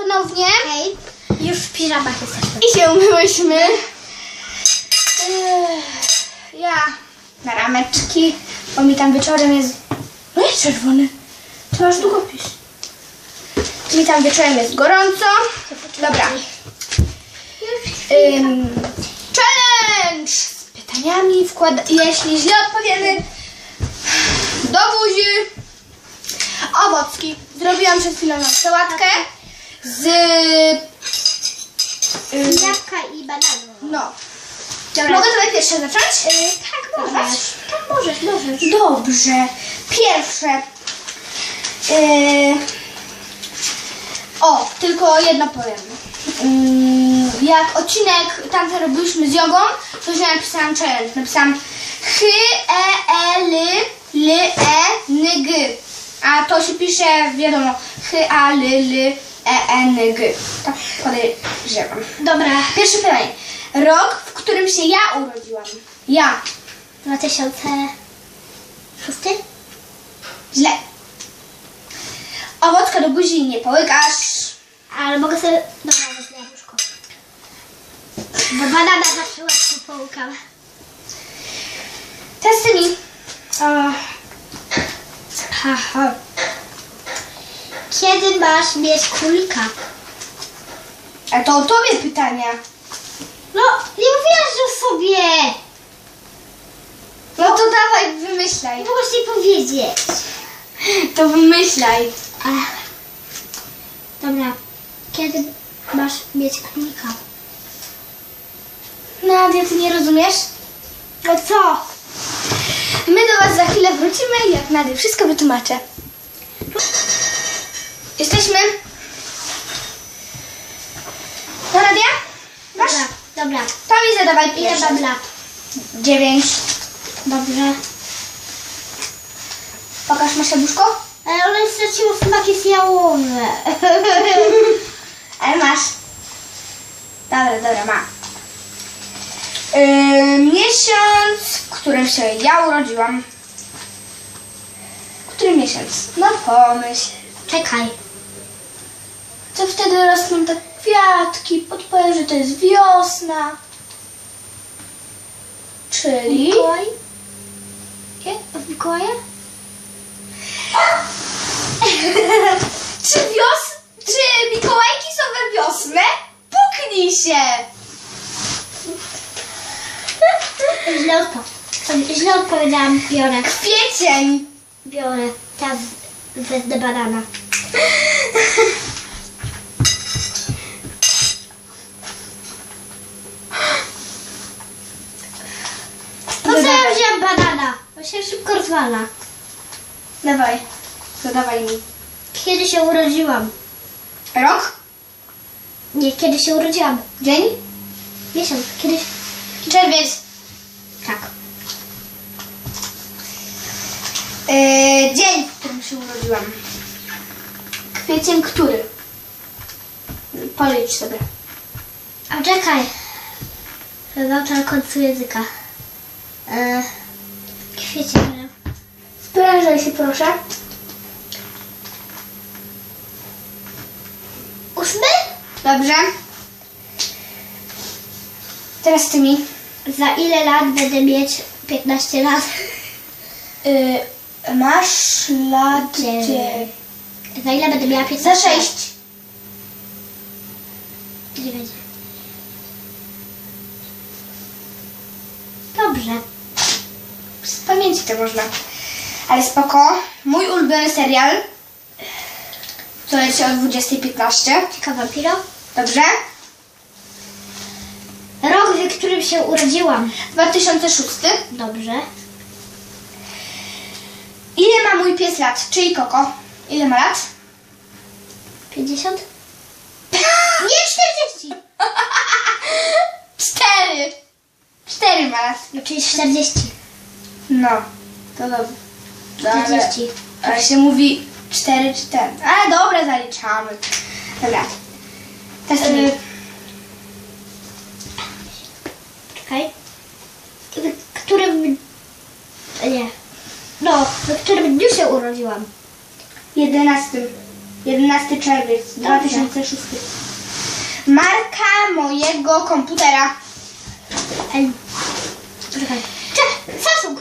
ponownie. Hej, już w piżamach jesteśmy. I się umyłyśmy. Ja na rameczki, bo mi tam wieczorem jest... No jest czerwony. To masz długopis. Mi tam wieczorem jest gorąco. Dobra. Ym, challenge z pytaniami. Wkłada... Jeśli źle odpowiemy, do buzi. Owocki. Zrobiłam przed chwilą sałatkę z... ym, Jabłka i bananu. no. Dobra. Mogę sobie pierwsze zacząć? tak, możesz. Tak, możesz, możesz. Dobrze. Pierwsze. Yy... O, tylko jedno powiem. Yy, jak odcinek tamten robiliśmy z jogą, to źle napisałam challenge. Napisałam ch, e, e, l, l, e, n, g. A to się pisze, wiadomo, ch, a, l, l, e, e, n, g. Tak podejrzewam. Dobra. Pierwsze pytanie. Rok, w którym się ja urodziłam. Ja. 2006? Źle. Owocka do buzi nie połykasz. Ale mogę sobie... Dobra, wezmę jabłuszko. Bo banana zawsze łatwo połykam. Testy mi. Haha. Masz mieć królika? A to o tobie pytania. No, nie uwierzę sobie! No to dawaj, wymyślaj. Mogłaś mi powiedzieć. To wymyślaj. Ach. Dobra. Kiedy masz mieć królika? Nadia, ty nie rozumiesz? No co? My do was za chwilę wrócimy i jak Nadia wszystko wytłumaczę. Jesteśmy? No Nadia? Masz? Dobra, dobra. To mi zadawaj Ile mam lat? Dziewięć. Dobrze. Pokaż masz jabłuszko? Ale one straciło smak jest jałowe. Ale masz. Dobra, dobra, mam. Yy, miesiąc, w którym się ja urodziłam. Który miesiąc? No pomyśl. Czekaj. Co wtedy rosną te kwiatki? Podpowiem, że to jest wiosna. Czyli... Mikołaj? Nie? W Mikołaja? Czy wios... Czy Mikołajki są we wiosnę? Puknij się! Źle, odpo- źle odpowiedziałam. Biorę. Kwiecień! Biorę. Teraz wezmę banana. Po co ja Dodawaj. wziąłem banana? Bo się szybko rozwala. Dawaj. Dodawaj mi. Kiedy się urodziłam? Rok? Nie, kiedy się urodziłam. Dzień? Miesiąc. Kiedyś. Czerwiec. Tak. Yy, dzień, w którym się urodziłam. Kwiecień który? Policz sobie. A czekaj. Wywałczę na końcu języka świeci mnie. Sprężaj się proszę. Ósmy? Dobrze. Teraz ty mi. Za ile lat będę mieć 15 lat? Y masz lat... Dzie... Za ile będę miała 15 Za 6. to można. Ale spoko. Mój ulubiony serial. Co leci o 20.15. Ciekawa vampiro. Dobrze? Rok, w którym się urodziłam. 2006. Dobrze. Ile ma mój pies lat? Czyli Koko? Ile ma lat? 50? Nie 40! Cztery. Cztery ma lat. No, czyli 40. No. To dobrze. No, ale- 40. Ale się mówi cztery czy ten. Ale dobra, zaliczamy. Dobra. Teraz yy, Czekaj. W którym... Nie. No, w którym dniu się urodziłam? jedenastym. 11 czerwiec 2006. Marka mojego komputera. Ej. Poczekaj. Cze- Samsung.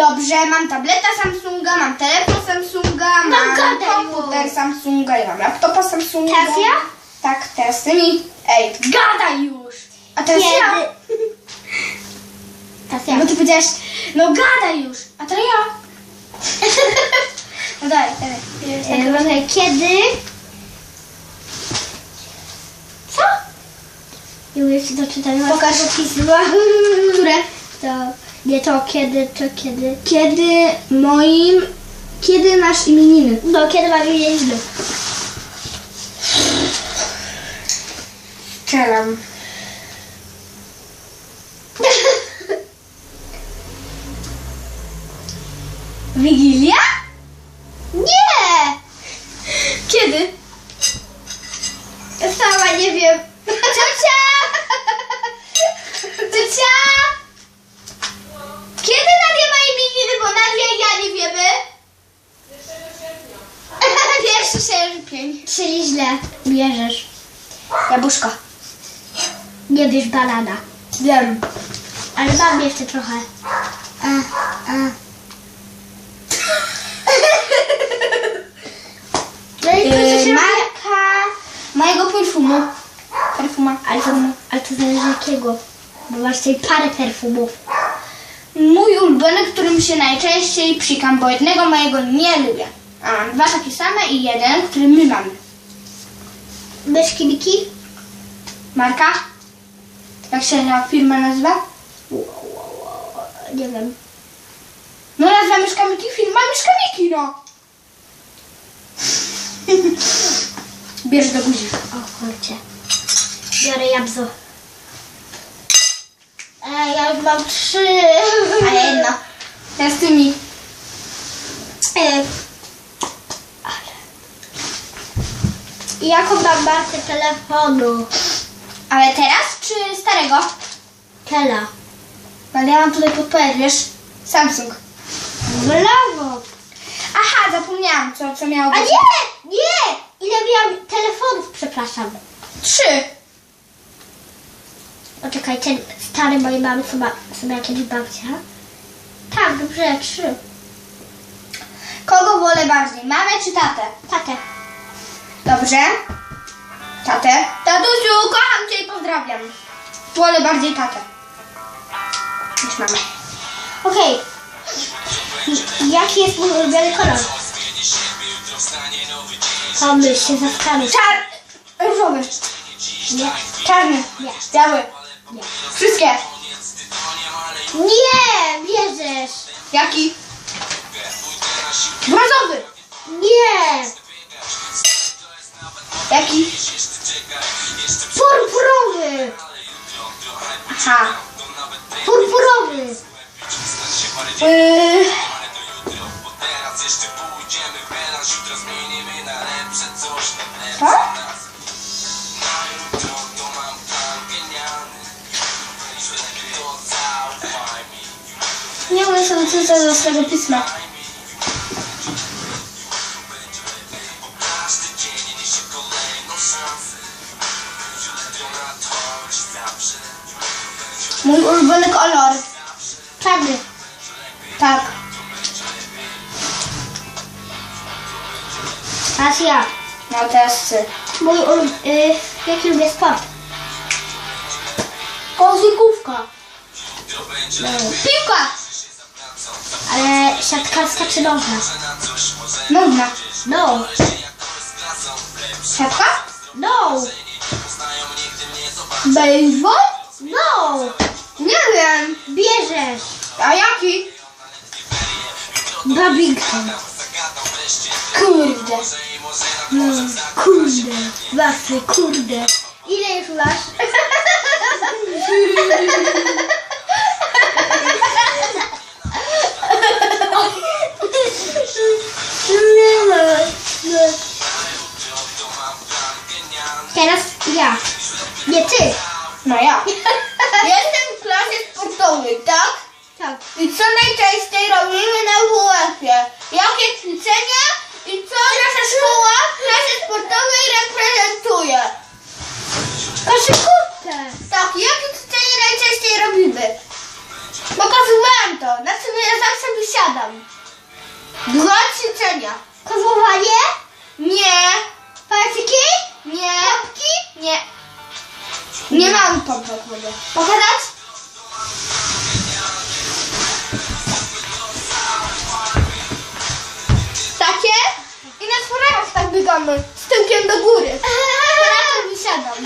Dobrze, mam tableta Samsunga, mam telefon Samsunga, No mam gadaj, komputer Samsunga i mam laptopa Samsunga. Teraz ja? Tak, teraz ty mi. Ej, gadaj już! A teraz ja. Kiedy? Teraz ja. Bo ty powiedziałaś, no gadaj już, a teraz ja. No daj, daj. E, kiedy? Co? Nie umiem się doczytać. Pokaż. pisma. Które? To, nie to kiedy, to kiedy. Kiedy moim... Kiedy masz imieniny? No, kiedy mam imieniny. Strzelam. Wigilia? Nie! Kiedy? Sama nie wiem. Ciocia! Ciocia! Kiedy Nadia ma imieniny, bo Nadia i ja nie wiemy? Pierwszy sierpień. Czyli źle bierzesz. Jabłuszko. Nie bierz banana. Wiem. Ale mam jeszcze trochę. A, a. No i proszę się marka mojego perfumu. Perfuma. ale to, ale to zależy jakiego. Bo masz tutaj parę perfumów. Mój ulubiony, którym się najczęściej psikam, bo jednego mojego nie lubię. A mam dwa takie same i jeden, który my mamy. Myszki? Marka? Jak się ta firma nazywa? Nie wiem. No nazwa Myszka Miki, firma Myszka Miki, no. Bierz do buzi. O kurczę. Biorę jabłko. E, ja już mam trzy. A ja jedno. Teraz ty mi. E, ale- Jaką mam markę telefonu? Ale teraz czy starego? Tela. Ale ja mam tutaj podpowiedź, wiesz? Samsung. Brawo! Aha, zapomniałam, co, co miało A być. nie! Nie! Ile miałam telefonów, przepraszam. Trzy. Poczekaj, ten stary mojej mamy, co miała kiedyś babcia. Tak, dobrze, trzy. Kogo wolę bardziej, mamę czy tatę? Tatę. Dobrze. Tatę. Tatusiu, kocham cię i pozdrawiam. Wolę bardziej tatę. Niż mamę. Okej. Jaki jest mój ulubiony kolor? Pomyśl się, zastanów. Czar... Różowy. Nie. Czarny. Nie. Biały. Wszystkie. Nie! Bierzesz! Jaki? Brązowy. Nie! Jaki? Purpurowy! Aha. Purpurowy! Yy, Sobie czytać ze swojego pisma. Mój ulubiony kolor. Czarny. Tak. Teraz ja. No teraz ty. Mój ulubiony... Y, jaki lubię sport? Kozykówka. Piłka. Ale siatkarska czy nożna? Nudna. No. Siatka? No. Baseball? No. Nie wiem. Bierzesz. A jaki? Babington. Kurde. No, kurde. Wafry, kurde. Ile już masz? Nie ma. Dwa ćwiczenia. Kozłowanie. Nie, Patyki. nie, nie. Nie mam pompek wody. Pokazać? Takie? I na czworakach tak biegamy, z tyłkiem do góry. Czworakiem wysiadam.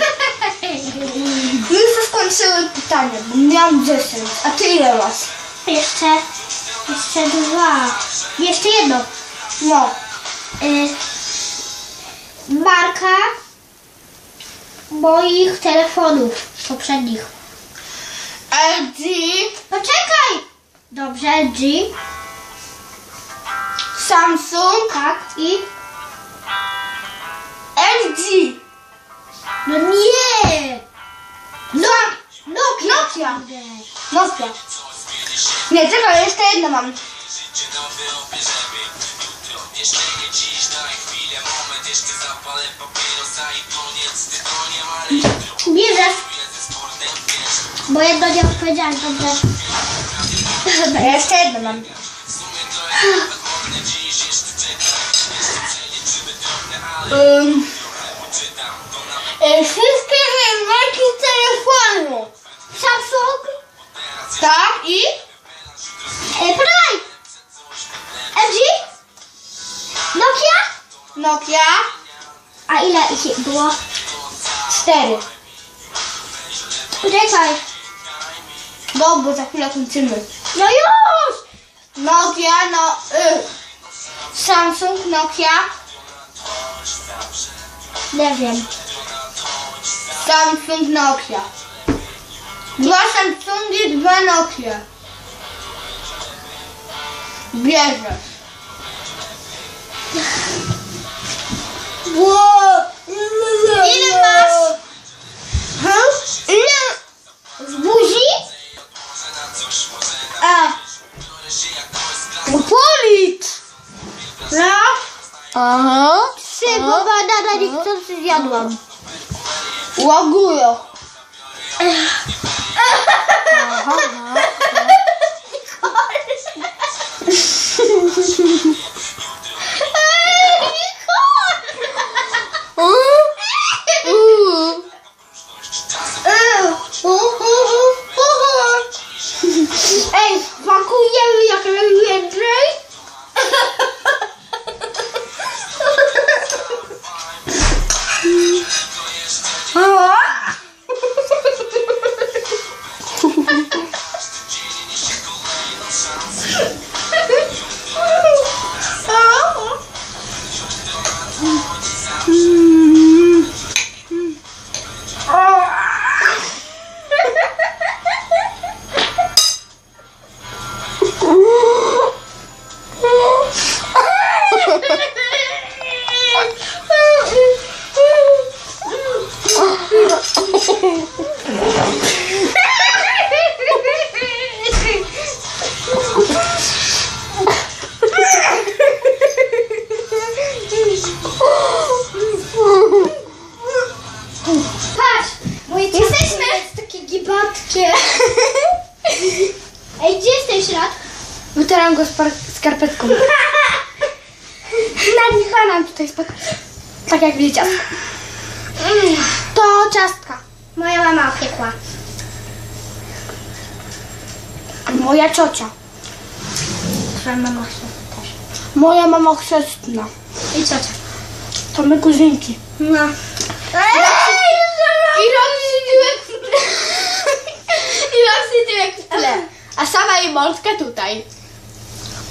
Już skończyły pytanie, bo miałam 10. A ty ile masz? Jeszcze, jeszcze dwa. Jeszcze jedno. No. Y, marka moich telefonów poprzednich. LG, Poczekaj! Dobrze, G. Samsung, Tak. I? LG. No nie! No, Nokia. Nokia. Nokia. Nie, czekaj, jeszcze jedno mam. Bierzesz. Bo jedno nie odpowiedziałeś, dobrze. A jeszcze jedno mam. Um, wszystkie marki telefonu. Tak i? E. LG. Nokia. Nokia. A ile ich było? Cztery. Czekaj. No, bo za chwilę kończymy. No już! Nokia, no... Y, Samsung, Nokia. Nie wiem. Samsung, Nokia. Dwa Samsungi, dwa Nokia. Bierzesz. Ile masz? Ha? Ile? Z buzi? A. Polit. No. Aha. Trzy, bo banana niechcący zjadłam. Łagują. Ej, ślad? Wytieram go skarpetką. Nadnicha nam tutaj spadł. Tak jak ciastko. To ciastka. Moja mama opiekła. Moja ciocia. Twoja mama też. Moja mama chrzestna. I ciocia. To my kuzynki. No. I Roxy tyłek w tle. I Roxy tyłek w tle a sama jej mączkę tutaj.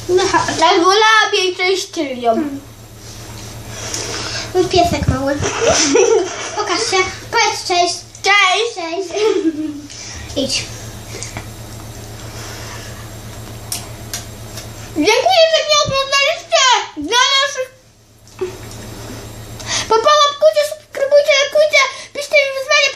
No, tak wolała większość tylią. Hmm. Mój piesek mały. Pokaż się. Powiedz cześć. Cześć. Cześć. Idź. Dziękuję, że mnie oglądaliście. Dla naszych... Po polopkujcie, subskrybujcie, lajkujcie, piszcie mi wyzwanie.